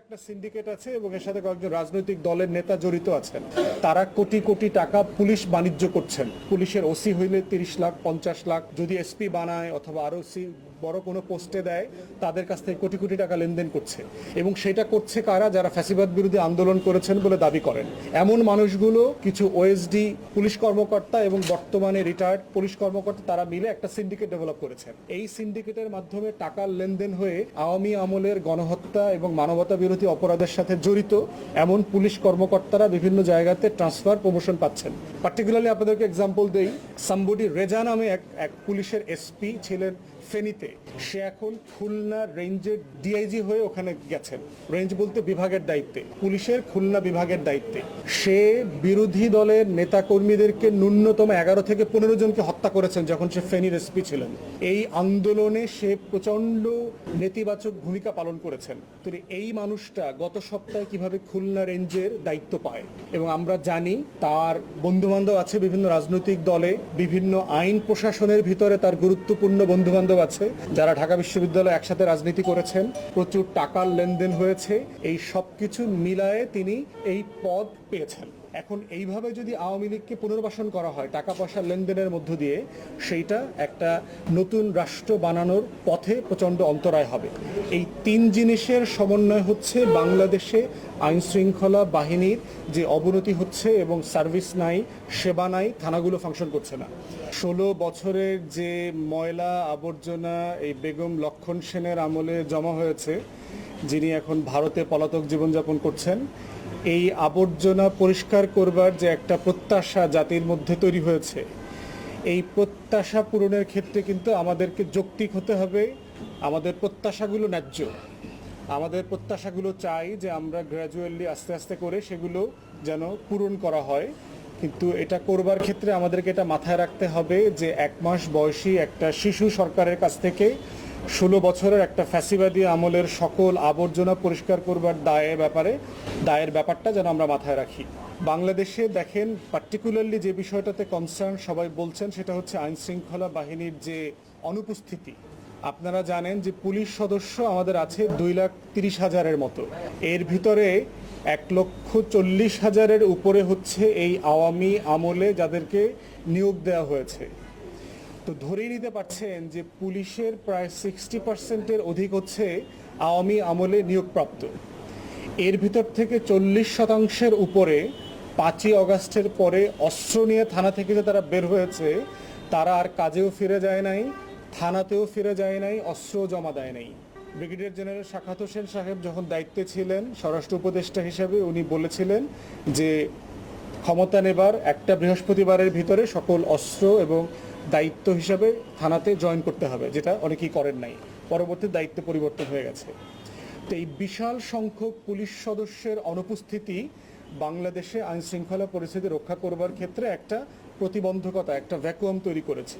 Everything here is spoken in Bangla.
একটা সিন্ডিকেট আছে এবং এর সাথে কয়েকজন রাজনৈতিক দলের নেতা জড়িত আছেন। তারা কোটি কোটি টাকা পুলিশ বাণিজ্য করছেন। পুলিশের ওসি হইলে তিরিশ লাখ, পঞ্চাশ লাখ, যদি এসপি বানায় অথবা আরও বড় কোনো পোস্টে দেয়, তাদের কাছ থেকে কোটি কোটি টাকা লেনদেন করছে। এবং সেটা করছে কারা? যারা ফ্যাসিবাদ বিরোধী আন্দোলন করেছেন বলে দাবি করেন। এমন মানুষগুলো কিছু ওএসডি পুলিশ কর্মকর্তা এবং বর্তমানে রিটায়ার্ড পুলিশ কর্মকর্তা, তারা মিলে একটা সিন্ডিকেট ডেভেলপ করেছেন এই সিন্ডিকেটের মাধ্যমে টাকার লেনদেন হয়ে আওয়ামী আমলের গণহত্যা এবং মানবতা বিরোধী অপরাধের সাথে জড়িত এমন পুলিশ কর্মকর্তারা বিভিন্ন জায়গাতে ট্রান্সফার প্রমোশন পাচ্ছেন। পার্টিকুলারলি আপনাদেরকে এক্সাম্পল দেই সাম্বডি রেজা নামে এক এক পুলিশের এসপি ছিলেন ফেনীতে। সে এখন খুলনা রেঞ্জের ডিআইজি হয়ে ওখানে গেছেন। রেঞ্জ বলতে বিভাগের দায়িত্বে, পুলিশের খুলনা বিভাগের দায়িত্বে। সে বিরোধী দলের নেতাকর্মীদেরকে ন্যূনতম এগারো থেকে পনেরো জনকে হত্যা করেছেন যখন সে ফেনীর এসপি ছিলেন। এই আন্দোলনে সে প্রচণ্ড নেতিবাচক ভূমিকা পালন করেছেন। তো এই মানুষটা গত সপ্তাহে কীভাবে খুলনা রেঞ্জের দায়িত্ব পায় এবং আমরা জানি তার বন্ধু বান্ধব আছে বিভিন্ন রাজনৈতিক দলে, বিভিন্ন আইন প্রশাসনের ভিতরে তার গুরুত্বপূর্ণ বন্ধু বান্ধব আছে। যারা ঢাকা বিশ্ববিদ্যালয়ে একসাথে রাজনীতি করেছেন, প্রচুর টাকার লেনদেন হয়েছে। এই সবকিছু মিলায়ে তিনি এই পদ পেয়েছেন। এখন এইভাবে যদি আওয়ামী লীগকে পুনর্বাসন করা হয় টাকা পয়সা লেনদেনের মধ্য দিয়ে, সেইটা একটা নতুন রাষ্ট্র বানানোর পথে প্রচণ্ড অন্তরায় হবে। এই তিন জিনিসের সমন্বয় হচ্ছে বাংলাদেশে আইন শৃঙ্খলা বাহিনীর যে অবনতি হচ্ছে এবং সার্ভিস নাই, সেবা নাই, থানাগুলো ফাংশন করছে না। ষোলো বছরের যে ময়লা আবর্জনা, এই বেগম লক্ষণ সেনের আমলে জমা হয়েছে, যিনি এখন ভারতে পলাতক জীবনযাপন করছেন এই আবর্জনা পরিষ্কার করবার যে একটা প্রত্যাশা জাতির মধ্যে তৈরি হয়েছে, এই প্রত্যাশা পূরণের ক্ষেত্রে কিন্তু আমাদেরকে যৌক্তিক হতে হবে। আমাদের প্রত্যাশাগুলো ন্যায্য। আমাদের প্রত্যাশাগুলো চাই যে আমরা গ্র্যাজুয়ালি আস্তে আস্তে করে সেগুলো যেন পূরণ করা হয়। কিন্তু এটা করবার ক্ষেত্রে আমাদেরকে এটা মাথায় রাখতে হবে যে এক মাস বয়সী একটা শিশু সরকারের কাছ থেকে ষোলো বছরের একটা ফ্যাসিবাদী আমলের সকল আবর্জনা পরিষ্কার করবার দায়ের ব্যাপারে, দায়ের ব্যাপারটা যেন আমরা মাথায় রাখি। বাংলাদেশে দেখেন পার্টিকুলারলি যে বিষয়টাতে কনসার্ন সবাই বলছেন, সেটা হচ্ছে আইন শৃঙ্খলা বাহিনীর যে অনুপস্থিতি। আপনারা জানেন যে পুলিশ সদস্য আমাদের আছে দুই লাখ তিরিশ হাজারের মতো। এর ভিতরে এক লক্ষ চল্লিশ হাজারের উপরে হচ্ছে এই আওয়ামী আমলে যাদেরকে নিয়োগ দেওয়া হয়েছে। তো ধরেই নিতে পারছেন যে পুলিশের প্রায় সিক্সটি পার্সেন্টের অধিক হচ্ছে আওয়ামী আমলে নিয়োগপ্রাপ্ত। এর ভিতর থেকে চল্লিশ শতাংশের উপরে পাঁচই অগাস্টের পরে অস্ত্র নিয়ে থানা থেকে যে তারা বের হয়েছে, তারা আর কাজেও ফিরে যায় নাই, থানাতেও ফিরে যায় নাই, অস্ত্রও জমা দেয় নাই। ব্রিগেডিয়ার জেনারেল শাখাত হোসেন সাহেব যখন দায়িত্বে ছিলেন, স্বরাষ্ট্র উপদেষ্টা হিসেবে উনি বলেছিলেন যে ক্ষমতা নেবার একটা বৃহস্পতিবারের ভিতরে সকল অস্ত্র এবং দায়িত্ব হিসাবে থানাতে জয়েন করতে হবে, যেটা অনেকেই করেন নাই। পরবর্তী দায়িত্ব পরিবর্তন হয়ে গেছে। তো এই বিশাল সংখ্যক পুলিশ সদস্যের অনুপস্থিতি বাংলাদেশে আইন শৃঙ্খলা পরিস্থিতি রক্ষা করবার ক্ষেত্রে একটা প্রতিবন্ধকতা, একটা ভ্যাকুয়াম তৈরি করেছে।